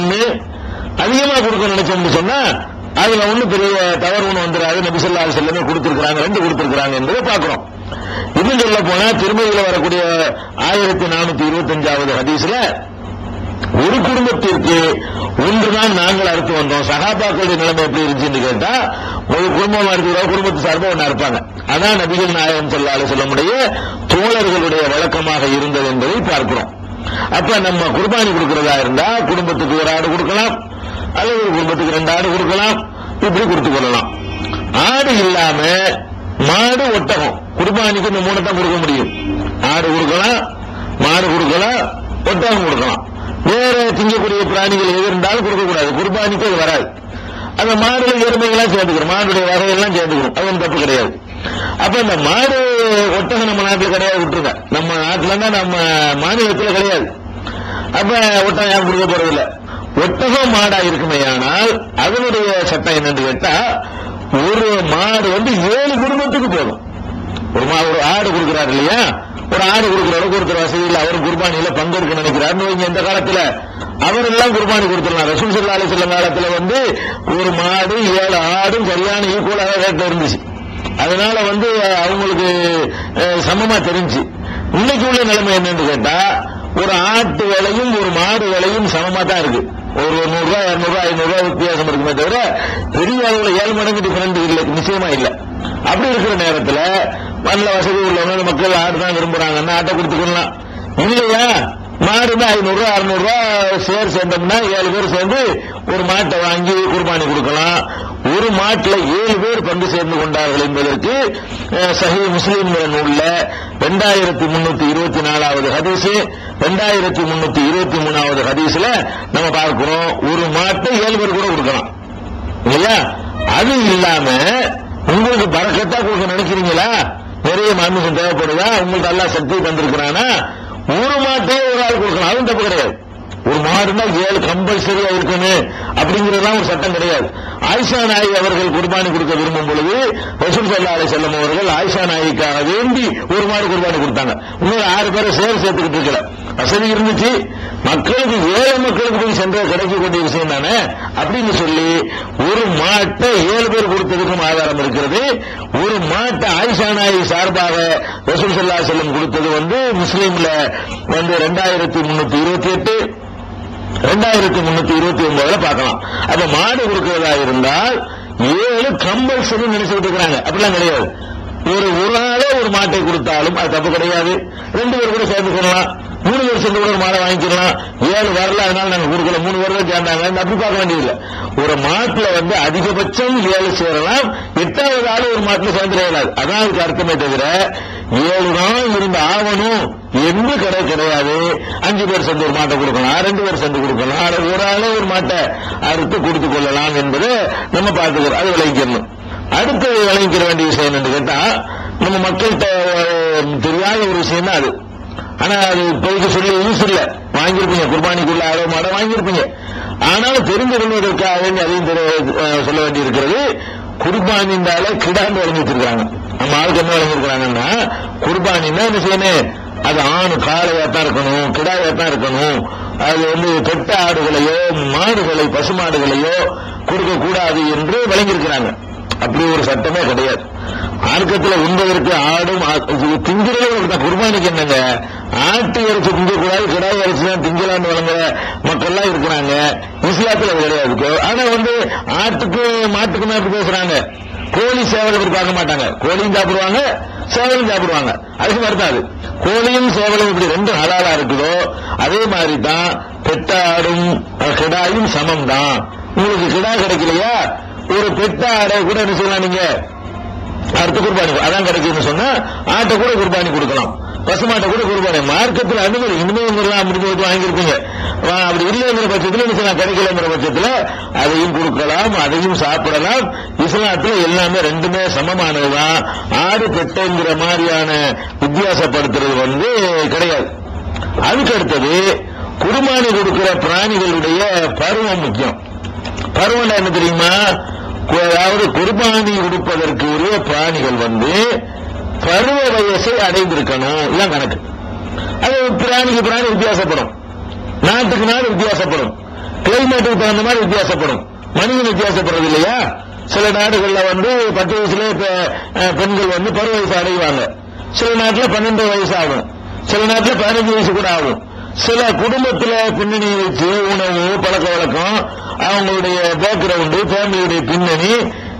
ஒண்ணு அதிகமா கொடுக்க நினைச்சோம்னு சொன்னா அதுல ஒண்ணு பெரிய தவறு ஒண்ணு வந்துடாது நபி செல்லமே கொடுத்திருக்கிறாங்க கொடுத்திருக்காங்க ரெண்டு கொடுத்திருக்கிறாங்க என்பதை பார்க்கிறோம். இன்னும் சொல்ல போனா திருமதியில் வரக்கூடிய ஆயிரத்தி நானூத்தி இருபத்தஞ்சாவது ஹதீஸ்ல ஒரு குடும்பத்திற்கு ஒன்றுதான் நாங்கள் அறுத்து வந்தோம். சகாபாக்களுடைய நிலைமை எப்படி இருந்துச்சுன்னு கேட்டா ஒரு குடும்பமா இருக்கிற குடும்பத்து சார்பாக ஒண்ணா இருப்பாங்க. அதான் நபிகள் நாயகம் ஸல்லல்லாஹு சொல்ல முடிய தோழர்களுடைய வழக்கமாக இருந்தது என்பதை பார்க்கிறோம். அப்ப நம்ம குர்பானி கொடுக்கறதா இருந்தா குடும்பத்துக்கு ஒரு ஆடு கொடுக்கலாம் அல்லது ஒரு குடும்பத்துக்கு ரெண்டு ஆடு கொடுக்கலாம் இப்படி கொடுத்து கொள்ளலாம். ஆடு இல்லாம மாடு ஒட்டகம் குர்பானிக்கு இந்த மூணு தான் கொடுக்க முடியும். ஆடு கொடுக்கலாம் மாடு கொடுக்கலாம் ஒட்டகம் கொடுக்கலாம். வேற திங்கக்கூடிய பிராணிகள் எது இருந்தாலும் கொடுக்கக்கூடாது. குர்பானிக்கு அது வராது. அந்த மாடுல எருமைகள்லாம் சேர்ந்துக்கிறோம் மாடுடைய வகையெல்லாம் சேர்ந்துக்கிறோம் அது ஒன்றும் தப்பு கிடையாது. அப்ப இந்த மாடு ஒட்டகம் நம்ம நாட்டுல கிடையாது விட்டுருங்க. நம்ம நாட்டுல நம்ம மாநிலத்துல கிடையாது. அப்ப ஒட்டகம் யாரும் கொடுக்க போறதில்ல? ஒட்டகம் மாடா இருக்குமே ஆனால் அதனுடைய சட்டம் என்னன்னு கேட்டா ஒரு மாடு வந்து ஏழு குடும்பத்துக்கு போதும். ஒரு மா ஒரு ஆடு கொடுக்கிறாரு இல்லையா? ஒரு ஆடு கொடுக்கிற அளவுக்கு ஒருத்தர் வசதியில் அவர் குர்பானியில பங்கெடுக்க நினைக்கிறாருன்னு இந்த காலத்துல? அவர் எல்லாம் குர்பானி கொடுத்துடலாம் ரசூல் சல்லா அலிஸ்லாம் காலத்துல வந்து ஒரு மாடு ஏழு ஆடும் சரியான ஈக்குவலாக ரேட்ல இருந்துச்சு. அதனால வந்து அவங்களுக்கு சமமா தெரிஞ்சு. இன்னைக்கு உள்ள நிலைமை என்னன்னு கேட்டா ஒரு ஆட்டு விலையும் ஒரு மாடு விலையும் சமமா தான் இருக்கு. ஒரு நூறு இரநூறுவா ஐநூறுரூவா வித்தியாசம் இருக்குமே தவிர பெரிய அளவில் ஏழு மடங்கு டிஃபரெண்ட் இல்லை நிச்சயமா இல்லை. அப்படி இருக்கிற நேரத்தில் நல்ல வசதி உள்ளவங்க மக்கள் ஆடு தான் விரும்புறாங்கன்னா ஆட்டை கொடுத்துக்கலாம் இல்லையா? மாடுனா ஐநூறுரூவா அறுநூறுவா சேர் சேர்ந்தோம்னா ஏழு பேர் சேர்ந்து ஒரு மாட்டை வாங்கி குர்பானி கொடுக்கலாம். ஒரு மாட்டில் ஏழு பேர் பங்கு சேர்ந்து கொண்டார்கள் என்பதற்கு சஹி முஸ்லீம்களின் முஸ்லீம் நூல்ல ரெண்டாயிரத்தி முன்னூத்தி இருபத்தி நாலாவது ஹதீஸ் ரெண்டாயிரத்தி முன்னூத்தி இருபத்தி மூணாவது ஹதீஸ்ல நம்ம பார்க்கிறோம் ஒரு மாட்டை ஏழு பேர் கூட கொடுக்கலாம். இல்லையா? அது இல்லாம உங்களுக்கு பறக்கத்தா கொடுக்க நினைக்கிறீங்களா? நிறைய மாமிசம் தேவைப்படுதா? உங்களுக்கு எல்லாம் சக்தி தந்திருக்கிறானா? ஒரு மாட்டையே ஒரு ஆள் கொடுக்கலாம். அதுவும் தப்பு கிடையாது. ஒரு மாடுனா ஏழு கம்பல்சரியா இருக்கணும். அப்படிங்கறதுலாம் ஒரு சட்டம் கிடையாது. ஆயிஷா நாயி அவர்கள் குர்பானி கொடுக்க விரும்பும் பொழுது ரசூல் சல்லா அலி செல்லம் அவர்கள் ஆயிஷா நாயிக்காக வேண்டி ஒரு மாடு குர்பானி கொடுத்தாங்க. இன்னொரு ஆறு பேரை சேர் சேர்த்துக்கிட்டு இருக்கல. வசதி இருந்துச்சு. மக்களுக்கு ஏழை மக்களுக்கு போய் சென்ற கிடைக்கக்கூடிய விஷயம் தானே? அப்படின்னு சொல்லி ஒரு மாட்டை ஏழு பேர் கொடுத்ததுக்கும் ஆதாரம் இருக்கிறது. ஒரு மாட்டை ஆயிஷா நாயி சார்பாக ரசூல் சல்லா செல்லம் கொடுத்தது வந்து முஸ்லீம்ல வந்து ரெண்டாயிரத்தி முன்னூத்தி இருபத்தி எட்டு. ரெண்டாயிரத்தி முன்னூத்தி இருபத்தி ஒன்பதுல பார்க்கலாம். அப்ப மாடு கொடுக்கிறதா இருந்தால் ஏழு கம்பல்சரி நினைச்சுட்டு இருக்கிறாங்க. அப்படிலாம் கிடையாது. ஒரு ஒரு ஆளே ஒரு மாட்டை கொடுத்தாலும் அது தப்பு கிடையாது. ரெண்டு பேர் கூட சேர்ந்து சொல்லலாம். மூணு பேர் கூட ஒரு மாடை வாங்கிக்கலாம். ஏழு வரல அதனால நாங்க கொடுக்கல மூணு வரல சேர்ந்தாங்க. அப்படி பார்க்க வேண்டியதில்லை. ஒரு மாட்டுல வந்து அதிகபட்சம் ஏழு சேரலாம். எட்டாவது ஆளு ஒரு மாட்டுல சேர்ந்துட இயலாது அதான் அதுக்கு அர்த்தமே தவிர ஏழு நாள் இருந்து ஆகணும் என்று கடை கிடையாது. அஞ்சு பேர் சேர்ந்து ஒரு மாட்டை கொடுக்கலாம் ரெண்டு பேர் சேர்ந்து கொடுக்கலாம். ஒரு ஆளே ஒரு மாட்டை அறுத்து கொடுத்துக் கொள்ளலாம் என்பதை நம்ம பார்த்துக்கிறோம் அது விளைவிக்கணும் அடுத்து விளைவிக்கிற வேண்டிய விஷயம் என்று கேட்டா நம்ம மக்கள்கிட்ட தெரியாத ஒரு விஷயம் தான் அது. ஆனா அது இப்போதைக்கு சொல்லி யூஸ் இல்ல வாங்கியிருப்பீங்க குர்பானிக்குள்ள ஆரோ மாடை வாங்கியிருப்பீங்க. ஆனாலும் தெரிந்து கொள்வதற்காக அதையும் தெரிய- அஹ், சொல்ல வேண்டியிருக்கிறது குர்பானிந்தால கிடாண்டு வழங்கி வச்சிருக்காங்க நம்ம ஆளுக்கு என்ன வழங்கியிருக்கிறாங்கன்னா குர்பானின்னா என்ன செய்யணும்? அது ஆணு காளையா தான் இருக்கணும் கிடாயா தான் இருக்கணும். அது வந்து தொட்ட ஆடுகளையோ மாடுகளை பசுமாடுகளையோ கொடுக்க கூடாது என்று வழங்கியிருக்கிறாங்க. அப்படி ஒரு சட்டமே கிடையாது. மார்க்கத்தில் உண்பதற்கு ஆடும் திங்கிறதே ஒரு குர்பானிக்கு என்னங்க? ஆட்டு இறைச்சி திங்கக்கூடாது கிடாய் இறைச்சி தான் திங்கலான்னு வழங்குற மக்கள்லாம் இருக்கிறாங்க. இஸ்லாத்தில் அது கிடையாது. ஆனா வந்து ஆட்டுக்கு மாட்டுக்கு மாட்டு பேசுறாங்க. கோழி சேவலை இப்படி பார்க்க மாட்டாங்க. கோழியும் சாப்பிடுவாங்க சேவலும் சாப்பிடுவாங்க. அதுக்கு மறுத்தாது கோழியும் சேவலும் இப்படி ரெண்டு ஹலாலா இருக்குதோ அதே மாதிரி தான் பெட்ட ஆடும் கிடாயும் சமம் தான் உங்களுக்கு கிடா கிடைக்கலையா? ஒரு பெட்ட ஆடை கூட என்ன சொல்லலாம் நீங்க? அடுத்த குர்பானி அதான் கிடைக்குதுன்னு சொன்னா ஆட்டை கூட குர்பானி கொடுக்கலாம். பசுமாட்டை கூட குர்பானி. மார்க்கத்தில் அனுமதி இனிமேலாம் முடிஞ்சு வச்சு வாங்கியிருப்பீங்க. அப்படி இல்லைங்கிற பட்சத்தில் என்ன செய்யலாம் கிடைக்கலங்கிற பட்சத்தில் அதையும் கொடுக்கலாம் அதையும் சாப்பிடலாம். இஸ்லாத்துல எல்லாமே ரெண்டுமே சமமானதுதான். ஆடு பெட்டைங்கிற மாதிரியான வித்தியாசப்படுத்துறது வந்து கிடையாது. அதுக்கு அடுத்தது குர்பானி கொடுக்கிற பிராணிகளுடைய பருவம் முக்கியம். பருவம் என்ன தெரியுமா? அதாவது குர்பானி கொடுப்பதற்கு உரிய பிராணிகள் வந்து பருவ வயசை அடைந்திருக்கணும். இதான் கணக்கு. அது பிராணிக்கு பிராணி வித்தியாசப்படும். நாட்டுக்கு நாடு வித்தியாசப்படும். கிளைமேட்டுக்கு தகுந்த மாதிரி வித்தியாசப்படும். மனிதன் வித்தியாசப்படுறது இல்லையா சில நாடுகள்ல வந்து பத்து வயசுல பெண்கள் வந்து பருவ வயசு அடைவாங்க. சில நாட்டுல பன்னெண்டு வயசு ஆகும் சில நாட்டுல பதினஞ்சு வயசு கூட ஆகும். சில குடும்பத்தில் பின்னணி வச்சு உணவு பழக்க வழக்கம் அவங்களுடைய பேக்ரவுண்டு ஃபேமிலியுடைய பின்னணி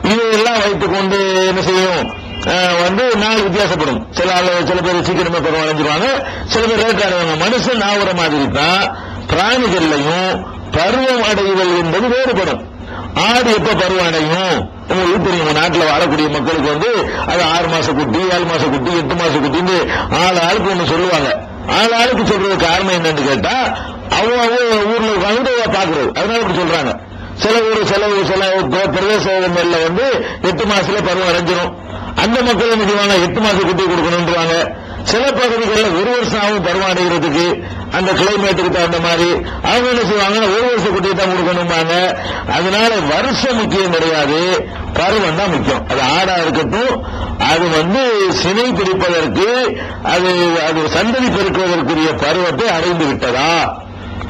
இதையெல்லாம் வைத்துக் கொண்டு என்ன செய்யும்? அஹ், வந்து நாள் வித்தியாசப்படும். சில ஆள் சில பேர் சீக்கிரமே பருவம் அடைஞ்சிருவாங்க சில பேர் ரேட் அடைவாங்க மனுஷன் ஆகுற மாதிரி தான் பிராணிகள்லையும் பருவம் அடைதல் என்பது வேறுபடும். ஆடு எப்ப பருவம் அடையும்? உங்களுக்கு தெரியும் நாட்டில் வாழக்கூடிய மக்களுக்கு வந்து அது ஆறு மாச குட்டி ஏழு மாச குட்டி எட்டு மாச குட்டின்னு ஆள் ஆளுக்கு ஒண்ணு சொல்லுவாங்க. ஆள் ஆளுக்கு சொல்றது காரணம் என்னன்னு கேட்டா அவங்க அவங்க ஊர்ல உட்காந்து பாக்குறது அதனால இப்படி சொல்றாங்க. சில ஊர் சில ஊர் சில பிரதேசங்கள்ல வந்து எட்டு மாசத்துல பருவம் அடைஞ்சிரும். அந்த மக்கள் என்ன செய்வாங்க? எட்டு மாசம் குட்டி கொடுக்கணும்ன்றாங்க. சில பகுதிகளில் ஒரு வருஷம் ஆகும் பருவம் அடைகிறதுக்கு அந்த கிளைமேட்டுக்கு தகுந்த மாதிரி. அவங்க என்ன செய்வாங்க ஒரு வருஷம் குட்டியை தான் கொடுக்கணும்பாங்க. அதனால வருஷம் முக்கியம் கிடையாது. பருவம் தான் முக்கியம். அது ஆடா இருக்கட்டும் அது வந்து சினை பிடிப்பதற்கு அது அது சந்ததி பெருக்குவதற்குரிய பருவத்தை அடைந்து விட்டதா?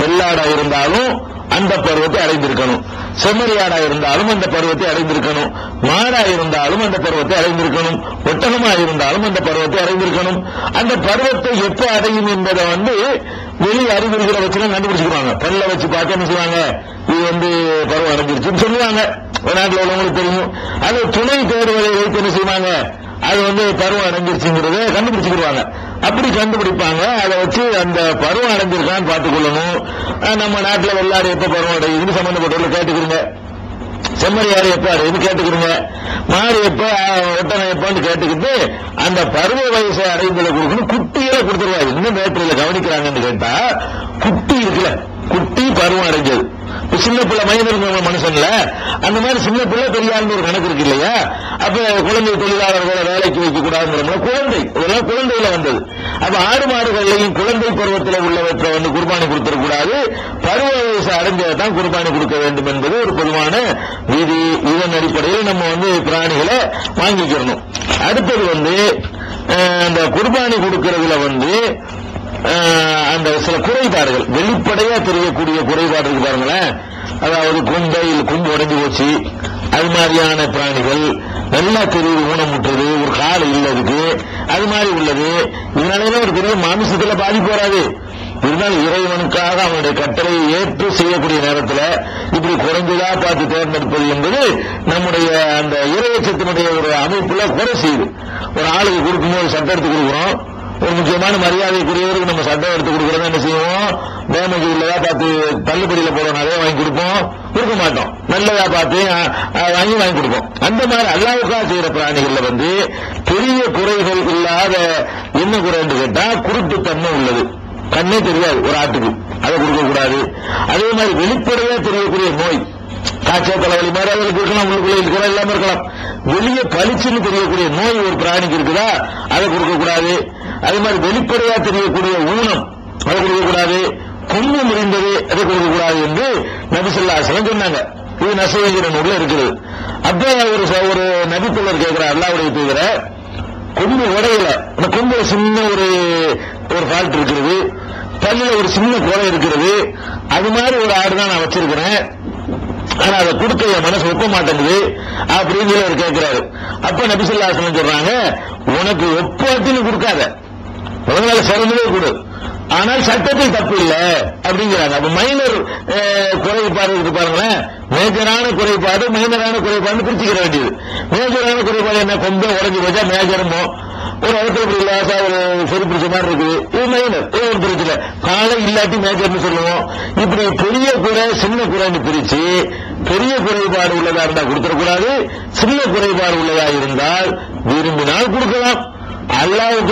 வெள்ளாடா இருந்தாலும் அந்த பருவத்தை அடைந்திருக்கணும். செம்மறியாடா இருந்தாலும் அந்த பருவத்தை அடைந்திருக்கணும். மாடா இருந்தாலும் அந்த பருவத்தை அடைந்திருக்கணும். ஒட்டகமா இருந்தாலும் அந்த பருவத்தை அடைந்திருக்கணும். அந்த பருவத்தை எப்ப அடையும் என்பதை வந்து வெளி அறிகுறிகளை வச்சு தான் கண்டுபிடிச்சுக்குவாங்க பல்ல வச்சு பார்த்து என்ன செய்வாங்க? இது வந்து பருவம் அடைஞ்சிருச்சுன்னு சொல்லுவாங்க. ஒரு நாட்டில் உள்ளவங்களுக்கு தெரியும். அது துணை தேர்வுகளை வைத்து என்ன செய்வாங்க? அது வந்து பருவம் அடைஞ்சிருச்சுங்கிறத கண்டுபிடிச்சுக்கிடுவாங்க. அப்படி கண்டுபிடிப்பாங்க. அதை வச்சு அந்த பருவம் அடைஞ்சிருக்கான்னு பார்த்துக்கொள்ளணும். நம்ம நாட்டில் வெள்ளாடு எப்ப பருவம் அடையுதுன்னு சம்பந்தப்பட்டவர்கள் கேட்டுக்கிறீங்க. செம்மறியாறு எப்ப அடையுது கேட்டுக்கிறீங்க. மாடு எப்ப ஒட்டனை ஒட்டகம் எப்பன்னு கேட்டுக்கிட்டு அந்த பருவ வயசை அடைந்ததை கொடுக்கணும். குட்டியில கொடுத்துருவாரு இன்னும் நேற்று கவனிக்கிறாங்கன்னு கேட்டா குட்டி இருக்குல்ல. குட்டி பருவம் அடைஞ்சது சின்ன பிள்ளை மைனர் மனுஷன்ல அந்த மாதிரி சின்ன பிள்ளை பெரிய ஒரு கணக்கு இருக்கு இல்லையா? அப்ப குழந்தை தொழிலாளர்களை வேலைக்கு வைக்க கூடாதுங்கிற குழந்தை. இதெல்லாம் குழந்தையில வந்தது. அப்ப ஆடு மாடுகள்லையும் குழந்தை பருவத்தில் உள்ளவற்றை வந்து குர்பானி கொடுத்துடக்கூடாது. பருவ வயசு அடைஞ்சதான் குர்பானி கொடுக்க வேண்டும் என்பது ஒரு பொதுவான விதி. இதன் அடிப்படையில் நம்ம வந்து பிராணிகளை வாங்கிக்கிறணும். அடுத்தது வந்து அந்த குர்பானி கொடுக்கறதுல வந்து அந்த சில குறைபாடுகள். வெளிப்படையா தெரியக்கூடிய குறைபாடு இருக்கு பாருங்களேன். அதாவது கொம்பை கொம்பு உடைஞ்சு போச்சு. அது மாதிரியான பிராணிகள். நல்லா தெரியுது ஊனமுட்டுறது ஒரு கால் இல்லை அதுக்கு. அது மாதிரி உள்ளது. இதனால ஒரு பெரிய மாமிசத்துல பாதிப்பு வராது இருந்தாலும் இறைவனுக்காக அவனுடைய கட்டளையை ஏற்று செய்யக்கூடிய நேரத்தில் இப்படி குறைஞ்சதா பார்த்து தேர்ந்தெடுப்பது என்பது நம்முடைய அந்த இறைவச்சத்தினுடைய ஒரு அமைப்புல குறை செய்யுது. ஒரு ஆளுக்கு கொடுக்கும்போது சட்டம் எடுத்து கொடுக்குறோம். ஒரு முக்கியமான மரியாதைக்குரியவருக்கு நம்ம சட்டம் எடுத்து கொடுக்கறத என்ன செய்வோம்? டேமேஜ் உள்ளதா பார்த்து தள்ளுபடியில போற நிறைய வாங்கி கொடுப்போம். கொடுக்க மாட்டோம். நல்லதா பார்த்து வாங்கி வாங்கி கொடுப்போம். அந்த மாதிரி அல்லாவுக்காக செய்யற பிராணிகள்ல வந்து பெரிய குறைகள் இல்லாத என்ன குறைன்னு கேட்டா குருட்டுத்தன்மை உள்ளது. கண்ணே தெரியாது ஒரு ஆட்டுக்கு. அதை கொடுக்க கூடாது. அதே மாதிரி வெளிப்படையா தெரியக்கூடிய நோய். காய்ச்சல் தலைவலி மாதிரி அதுக்கு இருக்கலாம் உள்ளுக்குள்ள இருக்கலாம் எல்லாமே இருக்கலாம். வெளியே பளிச்சுன்னு தெரியக்கூடிய நோய் ஒரு பிராணிக்கு இருக்குதா? அதை கொடுக்க கூடாது. அதே மாதிரி வெளிப்படையா தெரியக்கூடிய ஊனம் அதை கொடுக்கக்கூடாது. கொம்பு முறிந்தது அதை கொடுக்கக்கூடாது என்று நபிசல்லாசலம் சொன்னாங்க. இது நசைகிற நூல்ல இருக்குது. அப்படியே ஒரு ச- ஒரு நபித்தொழர் கேட்கிறார் அல்லாவுடைய தூதர கொம்பு உடையில. அந்த கொம்புல சின்ன ஒரு ஒரு ஃபால்ட் இருக்கிறது. பல்லுல ஒரு சின்ன குறை இருக்கிறது. அது மாதிரி ஒரு ஆடு தான் நான் வச்சிருக்கிறேன். ஆனா அதை கொடுக்க என் மனசு ஒப்ப மாட்டேங்குது அப்படின்னு சொல்லி அவர் கேட்கிறாரு. அப்ப நபிசுல்லாசனம் சொல்றாங்க உனக்கு ஒப்பாத்தின்னு கொடுக்காத. உங்களால சிறந்ததே கொடு ஆனால் சட்டத்தில் தப்பு இல்லை அப்படிங்கிறாங்க. அப்ப மைனர் குறைபாடு இருக்கு பாருங்களேன். மேஜரான குறைபாடு மைனரான குறைபாடு பிரிச்சுக்கிற வேண்டியது. மேஜரான குறைபாடு என்ன? கொம்பே உடஞ்சி போச்சா? மேஜரமோ ஒரு இடத்துல இப்படி லேசா ஒரு சரி பிடிச்ச மாதிரி இருக்குது. இது மைனர் இது ஒரு பிரச்சனை காலை இல்லாட்டி மேஜர்னு சொல்லுவோம். இப்படி பெரிய குறை சின்ன குறைன்னு பிரிச்சு பெரிய குறைபாடு உள்ளதா இருந்தா கொடுத்துடக்கூடாது சின்ன குறைபாடு உள்ளதா இருந்தால் விரும்பினால் கொடுக்கலாம். அல்லாவுக்கு